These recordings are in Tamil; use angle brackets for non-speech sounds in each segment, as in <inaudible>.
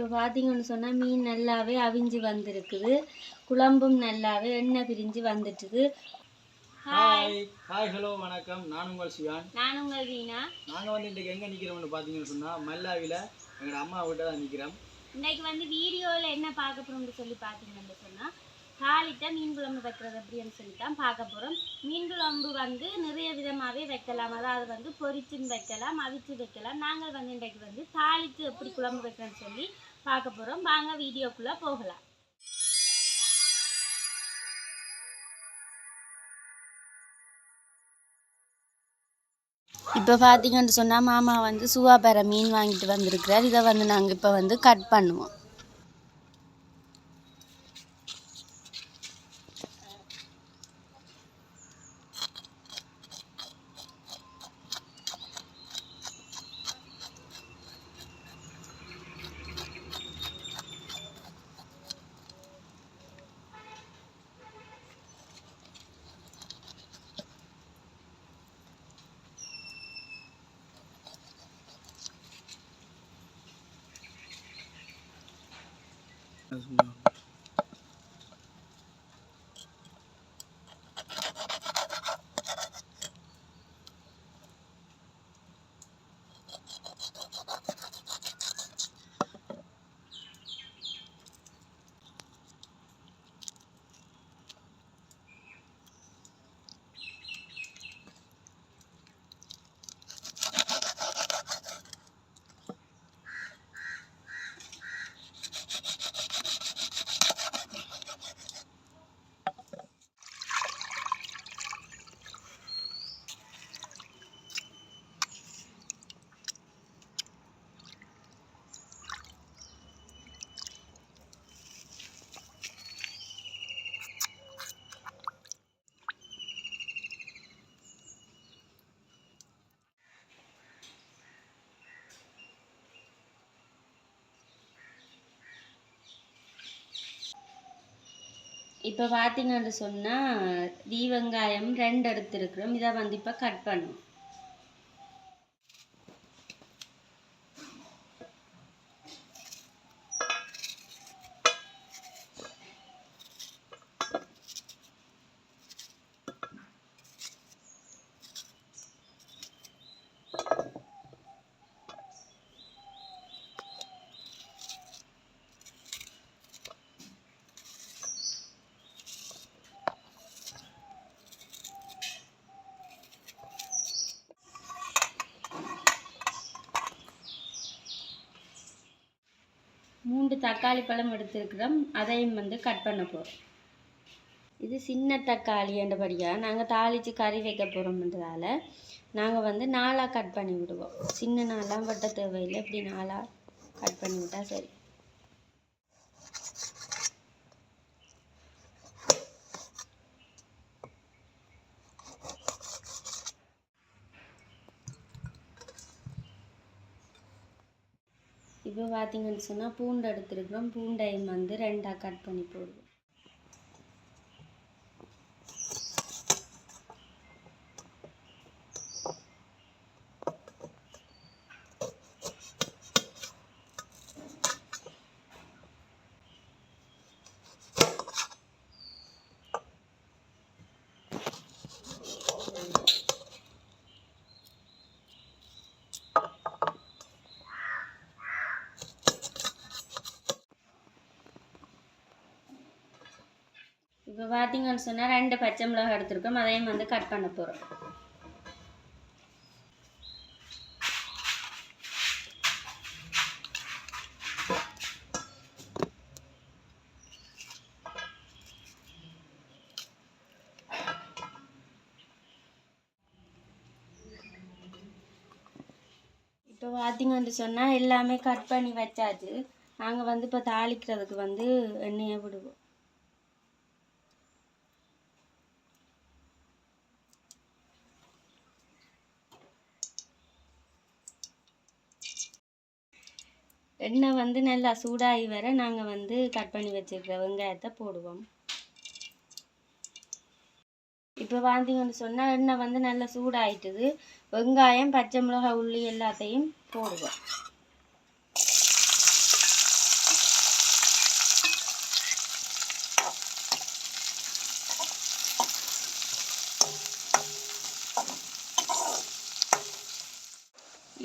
இப்போ பார்த்தீங்கன்னு சொன்னால் மீன் நல்லாவே அவிஞ்சு வந்திருக்குது. குழம்பும் நல்லாவே எண்ணெய் பிரிஞ்சு வந்துட்டுது. ஹாய் ஹாய் ஹலோ வணக்கம். நான் உங்கள் சிவான் நான் உங்கள் வீணா. நாங்கள் வந்து இன்றைக்கு எங்கே நிற்கிறோம்னு பார்த்தீங்கன்னு சொன்னால் மல்லாவியில் எங்களோட அம்மா வீட்டை தான் நிற்கிறோம் இன்னைக்கு வந்து வீடியோவில் என்ன பார்க்க போகிறோம்னு சொல்லி பார்த்தீங்கன்னு சொன்னால் தாளித்த மீன் குழம்பு வைக்கிறது எப்படின்னு சொல்லி தான் பார்க்க போகிறோம் மீன் குழம்பு வந்து நிறைய விதமாகவே வைக்கலாம். அதாவது வந்து பொரிச்சும் வைக்கலாம் அவிச்சு வைக்கலாம். நாங்கள் வந்து இன்றைக்கு வந்து தாளித்து எப்படி குழம்பு வைக்கிறோன்னு சொல்லி பார்க்க போகிறோம் வாங்க வீடியோக்குள்ளே போகலாம். இப்போ பார்த்தீங்கன்னு சொன்னால் மாமா வந்து சுவாபர மீன் வாங்கிட்டு வந்திருக்கிறார். இதை வந்து நாங்கள் இப்போ வந்து கட் பண்ணுவோம். as well. இப்போ பார்த்தீங்கன்னு சொன்னால் தீவெங்காயம் ரெண்டு எடுத்துருக்குறோம். இதை வந்து இப்போ கட் பண்ணும். தக்காளி பழம் எடுத்துருக்கிறோம். அதையும் வந்து கட் பண்ண போகிறோம் இது சின்ன தக்காளி என்றபடியாக நாங்கள் தாளித்து கறி வைக்க போகிறோம்ன்றதால நாங்கள் வந்து நாளாக கட் பண்ணி விடுவோம். சின்ன நாளாக வெட்ட தேவையில்லை. இப்படி நாளாக கட் பண்ணி விட்டால் சரி. இப்போ பார்த்தீங்கன்னு சொன்னால் பூண்டு எடுத்துருக்குறோம். பூண்டையும் வந்து ரெண்டாக கட் பண்ணி போடுவோம். இப்போ பார்த்தீங்கன்னு சொன்னால் ரெண்டு பச்சை மிளகாய் எடுத்துருக்கோம். அதையும் வந்து கட் பண்ண போகிறோம் இப்போ பார்த்தீங்கன்னு சொன்னால் எல்லாமே கட் பண்ணி வச்சாச்சு. நாங்கள் வந்து இப்போ தாளிக்கிறதுக்கு வந்து எண்ணெயை விடுவோம். எண்ணெய் வந்து நல்லா சூடாகி வர நாங்கள் வந்து கட் பண்ணி வச்சிருக்கிற வெங்காயத்தை போடுவோம். இப்போ வாந்திங்கன்னு சொன்னால் எண்ணெய் வந்து நல்லா சூடாயிட்டுது. வெங்காயம் பச்சை மிளகாய் உள்ளி எல்லாத்தையும் போடுவோம்.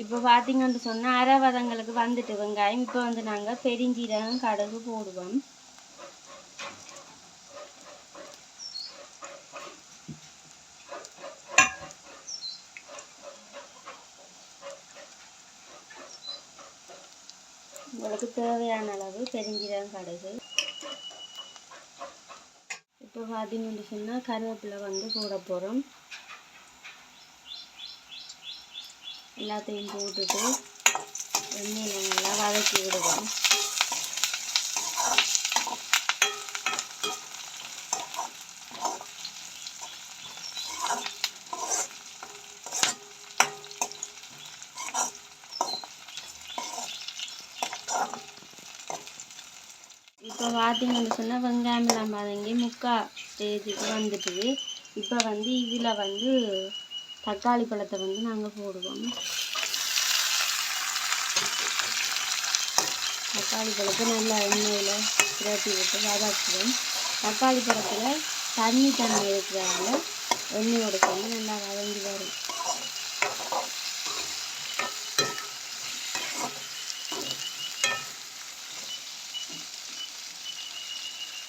இப்போ பார்த்தீங்கன்னு சொன்னால் அரை வதங்களுக்கு வந்துட்டு வெங்காயம். இப்போ வந்து நாங்கள் பெருஞ்சீரகம் கடுகு போடுவோம். உங்களுக்கு தேவையான அளவு பெருஞ்சீரகம் கடுகு. இப்போ பார்த்தீங்கன்னு சொன்னால் கருவேப்பிலை வந்து போட போகிறோம் எல்லாத்தையும் போட்டுட்டு எண்ணெயில் நல்லா வதக்கி விடுவோம். இப்போ பார்த்தீங்கன்னு சொன்னால் வெங்காயமெல்லாம் பாருங்க முக்கால் ஸ்டேஜுக்கு வந்துட்டுது. இப்போ வந்து இதில் வந்து தக்காளி பழத்தை வந்து நாங்கள் போடுவோம். தக்காளி பழத்தை நல்லா எண்ணெயில் புரட்டி விட்டு வதக்குவோம். தக்காளி பழத்தில் தண்ணி தண்ணி இருக்கிறதால எண்ணெயோட சேர்ந்து நல்லா வதங்கி வரும்.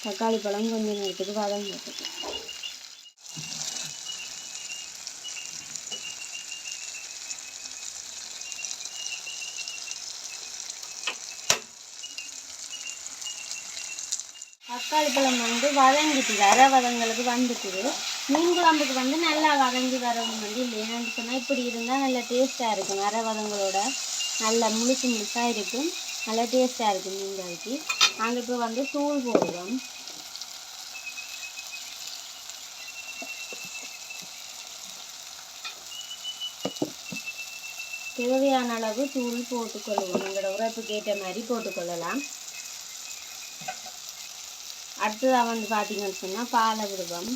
தக்காளி பழம் கொஞ்சம் நேரத்துக்கு வதங்கட்டும். தக்காளி பழம் வந்து வதங்கிட்டுது அரை வதங்களுக்கு வந்துட்டுது. மீன் குழம்புக்கு வந்து நல்லா வதங்கி வரவும் வந்து இல்லையான்னு சொன்னால் இப்படி இருந்தால் நல்லா டேஸ்ட்டாக இருக்கும். அரை வதங்களோட நல்லா முழுசு முழுசாக இருக்கும். நல்லா டேஸ்ட்டாக இருக்கும் மீன் கறிக்கு நாங்கள் இப்போ வந்து தூள் போடுவோம் தேவையான அளவு தூள் போட்டுக்கொள்வோம். எங்களோட உறப்புக்கு ஏற்ற மாதிரி போட்டுக்கொள்ளலாம். அடுத்ததாக வந்து பார்த்தீங்கன்னு சொன்னால் பாலை விடுவோம்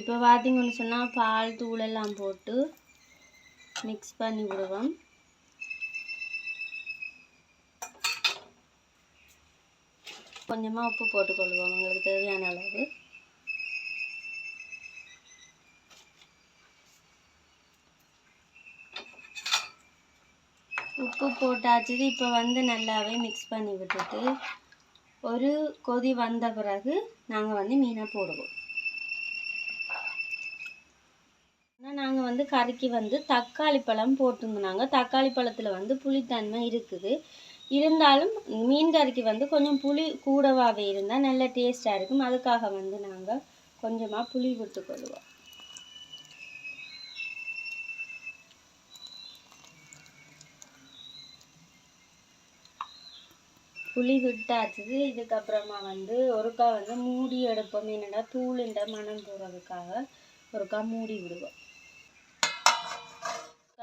இப்போ பார்த்தீங்கன்னு சொன்னால் பால் தூள் எல்லாம் போட்டு மிக்ஸ் பண்ணி விடுவோம். கொஞ்சமாக உப்பு போட்டுக்கொள்வோம் உங்களுக்கு தேவையான அளவு. உப்பு போட்டாச்சு இப்போ வந்து நல்லாவே மிக்ஸ் பண்ணி விட்டுட்டு ஒரு கொதி வந்த பிறகு நாங்கள் வந்து மீனை போடுவோம். நாங்கள் வந்து கறிக்கு வந்து தக்காளி பழம் போட்டிருந்தாங்க தக்காளி பழத்தில் வந்து புளித்தன்மை இருக்குது. இருந்தாலும் மீன் கறிக்கு வந்து கொஞ்சம் புளி கூடவாகவே இருந்தால் நல்ல டேஸ்ட்டாக இருக்கும். அதுக்காக வந்து நாங்கள் கொஞ்சமாக புளி விட்டுக்கொள்வோம் புளி விட்டாச்சு. இதுக்கப்புறமா வந்து ஒருக்கா வந்து மூடி எடுப்போம். என்னடா தூளுண்ட மனம் போகிறதுக்காக ஒருக்கா மூடி விடுவோம்.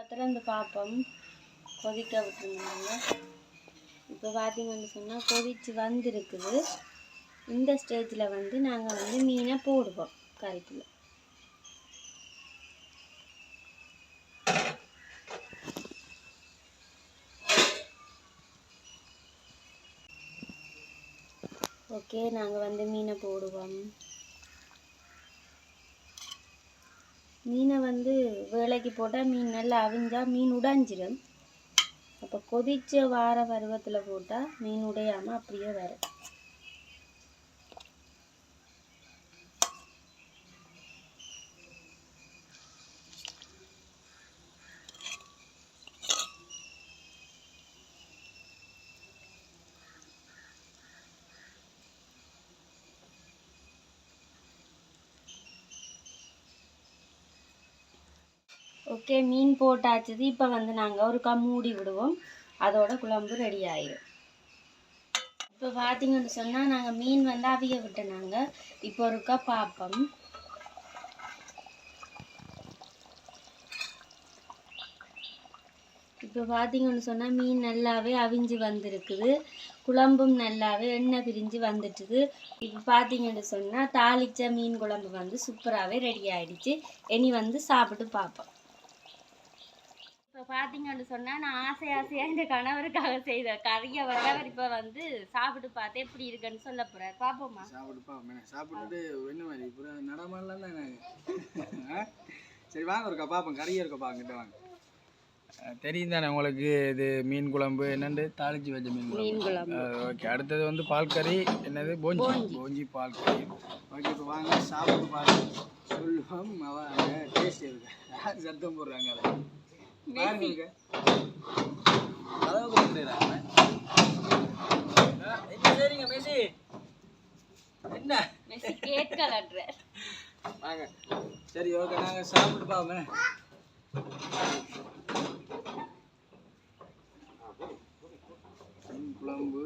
கத்திரந்து பார்ப்போம். கொதிக்க விட்டுருந்தாங்க. இப்போ பார்த்தீங்கன்னு சொன்னால் கொதிச்சு வந்திருக்குது. இந்த ஸ்டேஜில் வந்து நாங்கள் வந்து மீனை போடுவோம் கறிக்குள்ள. ஓகே நாங்கள் வந்து மீனை போடுவோம். மீனை வந்து வேலைக்கு போட்டால் மீன் நல்லா அவிஞ்சா மீன் உடைஞ்சிடும் அப்போ கொதிச்ச வார பருவத்தில் போட்டால் மீன் உடையாமல் அப்படியே வரும். ஓகே மீன் போட்டாச்சுது. இப்போ வந்து நாங்கள் ஒருக்கா மூடி விடுவோம். அதோட குழம்பு ரெடி ஆயிடும் இப்போ பார்த்தீங்கன்னு சொன்னால் நாங்கள் மீன் வந்து அவிய விட்டோம் இப்போ ஒருக்கா பார்ப்போம் இப்போ பார்த்தீங்கன்னு சொன்னால் மீன் நல்லாவே அவிஞ்சு வந்திருக்குது. குழம்பும் நல்லாவே எண்ணெய் பிரிஞ்சு வந்துட்டுது. இப்போ பார்த்தீங்கன்னு சொன்னால் தாளிச்ச மீன் குழம்பு வந்து சூப்பராகவே ரெடி ஆகிடுச்சு இனி வந்து சாப்பிட்டு பார்ப்போம் இப்போ பார்த்தீங்கன்னு சொன்னால் நான் ஆசை ஆசையாக இந்த கணவருக்காக செய்த கறியை வந்து அவர் இப்போ வந்து சாப்பிட்டு பார்த்து எப்படி இருக்குன்னு சொல்ல போகிறார் பார்ப்போமா. சாப்பிடுப்பா மேலே சாப்பிட்டுட்டு என்ன மாதிரி இப்போ நடமாடலாம் தான் சரி வாங்க இருக்கா பார்ப்போம் கறியாக இருக்கா அங்கிட்ட வாங்க. தெரியும் தானே உங்களுக்கு இது மீன் குழம்பு என்னண்டு? தாளிச்சு வச்ச மீன் குழம்பு. ஓகே. அடுத்தது வந்து பால் கறி என்னது? போஞ்சி. போஞ்சி. பால் கறி. ஓகே இப்போ வாங்க. சாப்பிட்டு பாருங்க சொல்லுவோம் அவன் டேஸ்ட் இருக்கு. சத்தம் போடுறாங்க. அதை என்ன கேக் கலட்டுற வாங்க. சரி ஓகே நாங்கள் சாப்பிட்டு பாமே மீன் குழம்பு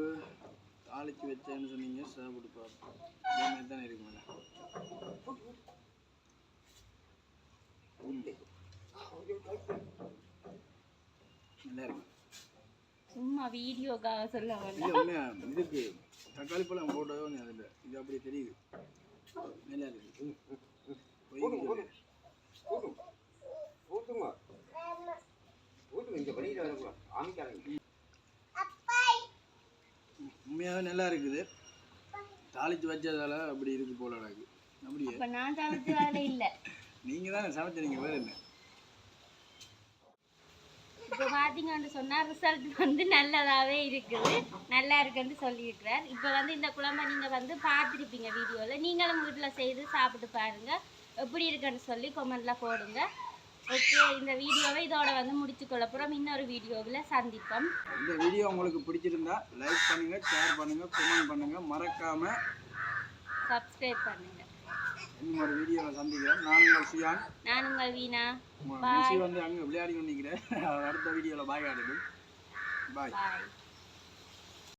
தாளிச்சு வச்சேன்னு சொன்னீங்க சாப்பிட்டு பார்ப்போம் இதே மாதிரி தானே இருக்கு மேடம். நல்லா இருக்கு சும்மா வீடியோக்காக சொல்ல வேண்டாம். இதுக்கு தக்காளி பழம் போட்டதோ அதில் இது அப்படி தெரியுது. நல்லா இருக்கு. உண்மையாகவே நல்லா இருக்குது. தாளிச்சு வச்சதால அப்படி இருக்கு போல எனக்கு அப்படியே. அப்ப நான் சமைச்ச வேலை இல்ல. நீங்கள் தானே சமைச்சீங்க வேறு என்ன? இப்போ பார்த்தீங்கன்னு சொன்னா ரிசல்ட் வந்து நல்லதாவே இருக்குது. நல்லா இருக்குன்னு சொல்லியிருக்கிறார். இப்போ வந்து இந்த குழம்பை நீங்க வந்து பார்த்துருப்பீங்க வீடியோல நீங்களும் வீட்டுல செய்து சாப்பிட்டு பாருங்க. எப்படி இருக்குன்னு சொல்லி கொமெண்ட்ல போடுங்க. ஓகே இந்த வீடியோவை இதோட வந்து முடிச்சு கொள்ள போறோம். இன்னொரு வீடியோவில் சந்திப்போம். இந்த வீடியோ உங்களுக்கு பிடிச்சிருந்தா லைக் பண்ணுங்க ஷேர் பண்ணுங்க கமெண்ட் பண்ணுங்க. மறக்காம சப்ஸ்கிரைப் பண்ணுங்க. இன்னும் ஒரு வீடியோவில் சந்திக்கிறேன் நான் உங்கள் சியான் நான் உங்கள் வீணா. வந்து அங்கே விளையாடி கொண்டிருக்கிறேன் <laughs> அடுத்த வீடியோவில் பாய் ஆடுது பாய்